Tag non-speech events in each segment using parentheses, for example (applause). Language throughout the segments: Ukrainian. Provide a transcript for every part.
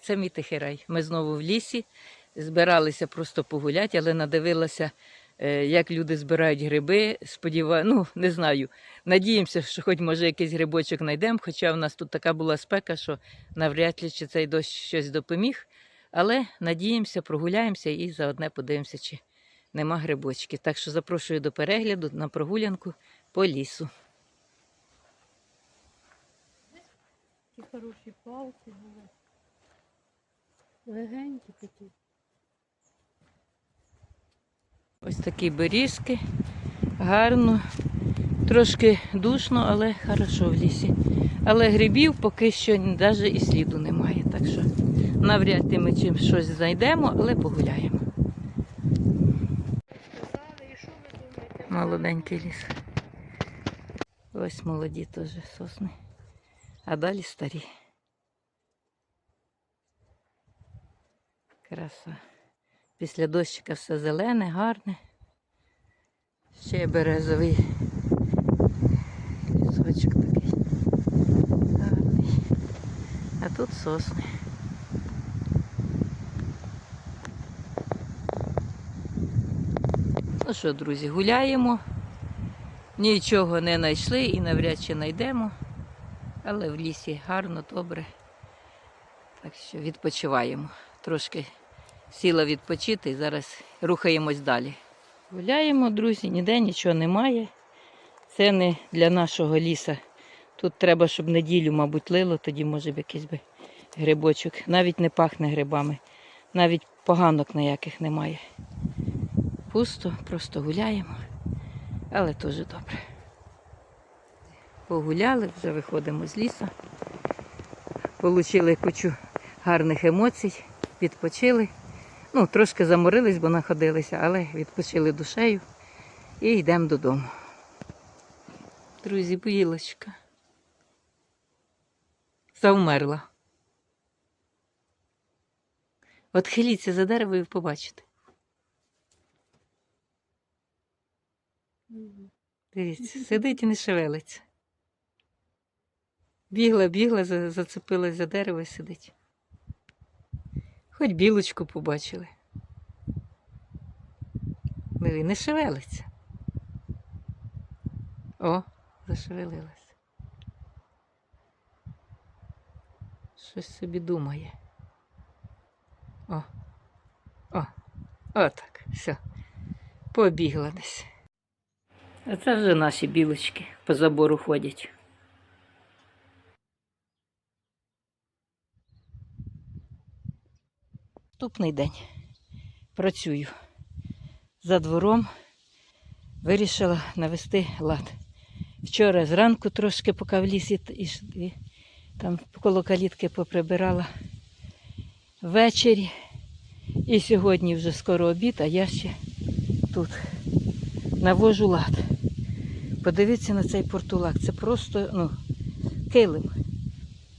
Це мій тихий рай. Ми знову в лісі збиралися просто погуляти, але надивилася, е, як люди збирають гриби. Сподіваю, ну не знаю. Надіємося, що хоч може якийсь грибочок знайдемо, хоча в нас тут така була спека, що навряд чи цей дощ щось допоміг. Але надіємося, прогуляємося і заодне подивимося, чи нема грибочків. Так що запрошую до перегляду на прогулянку по лісу. Такі хороші палки були. Легенькі такі. Ось такі берізки. Гарно. Трошки душно, але хорошо в лісі. Але грибів поки що навіть і сліду немає. Так що навряд ли ми чим щось знайдемо, але погуляємо. Молоденький ліс. Ось молоді теж сосни. А далі старі. Краса. Після дощика все зелене, гарне. Ще є березовий лісочок такий. Гарний. А тут сосни. Ну що, друзі, гуляємо. Нічого не знайшли і навряд чи знайдемо. Але в лісі гарно, добре. Так що відпочиваємо. Трошки сіла відпочити і зараз рухаємось далі. Гуляємо, друзі, ніде нічого немає. Це не для нашого ліса. Тут треба, щоб неділю, мабуть, лило, тоді може б якийсь би грибочок. Навіть не пахне грибами, навіть поганок ніяких немає. Пусто, просто гуляємо, але теж добре. Погуляли, вже виходимо з лісу. Получили кучу гарних емоцій, відпочили. Ну, трошки заморились, бо находилися, але відпочили душею і йдемо додому. Друзі, білочка. Завмерла. От хиліться за дерево і побачите. Дивіться, сидить і не шевелиться. Бігла, бігла, за- зацепилась за дерево і сидить. Хоч білочку побачили. Диви, не шевелиться. О, зашевелилась. Щось собі думає. О, о, отак, все. Побігла десь. А це вже наші білочки по забору ходять. Наступний день працюю. За двором вирішила навести лад. Вчора зранку трошки поки в лісі і, там коло калітки поприбирала ввечері. І сьогодні вже скоро обід, а я ще тут навожу лад. Подивіться на цей портулак. Це просто ну, килим.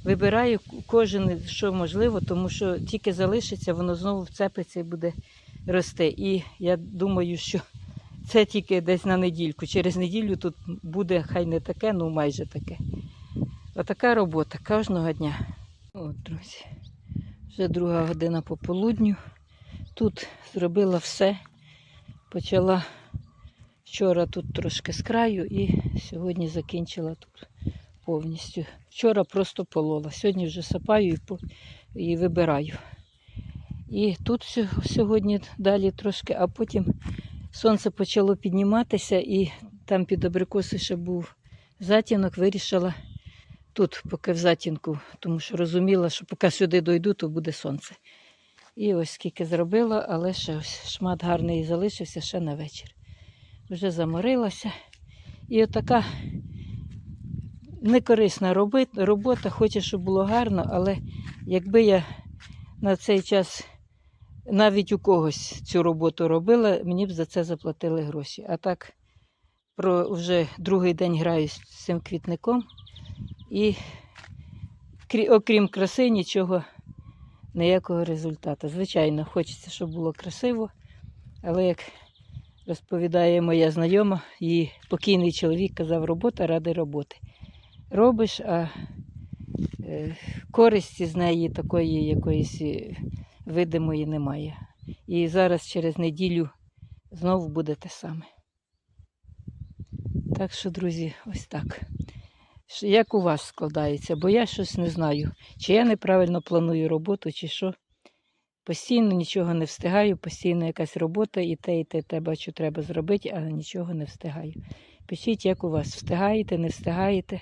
Вибираю кожен, що можливо, тому що тільки залишиться, воно знову вцепиться і буде рости. І я думаю, що (laughs) це тільки десь на недільку. Через неділю тут буде хай не таке, ну майже таке. Отака робота кожного дня. От, друзі. Вже друга година пополудню. Тут зробила все. Почала вчора тут трошки з краю і сьогодні закінчила тут повністю. Вчора просто полола. Сьогодні вже сапаю і, вибираю. І тут сьогодні далі трошки, а потім сонце почало підніматися, і там під абрикоси ще був затінок, вирішила тут, поки в затінку, тому що розуміла, що поки сюди дойду, то буде сонце. І ось скільки зробила, але ще ось шмат гарний залишився ще на вечір. Вже заморилася. І отака некорисна робота, хоче, щоб було гарно, але якби я на цей час навіть у когось цю роботу робила, мені б за це заплатили гроші. А так про вже другий день граю з цим квітником і окрім краси нічого, ніякого результату. Звичайно, хочеться, щоб було красиво, але як розповідає моя знайома, її покійний чоловік казав, робота ради роботи. Робиш, а е, користі з неї такої якоїсь е, видимої немає. І зараз через неділю знову буде те саме. Так що, друзі, ось так. Як у вас складається? Бо я щось не знаю, чи я неправильно планую роботу, чи що. Постійно нічого не встигаю, постійно якась робота, і те, і те, те бачу, треба зробити, а нічого не встигаю. Пишіть, як у вас встигаєте, не встигаєте,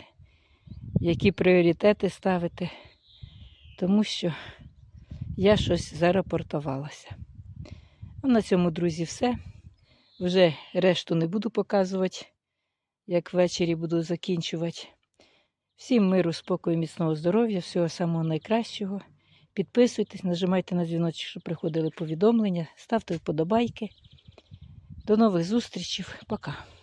які пріоритети ставите, тому що я щось зарапортувалася. А на цьому, друзі, все. Вже решту не буду показувати, як ввечері буду закінчувати. Всім миру, спокою, міцного здоров'я, всього самого найкращого. Підписуйтесь, нажимайте на дзвіночок, щоб приходили повідомлення, ставте вподобайки. До нових зустрічей. Пока.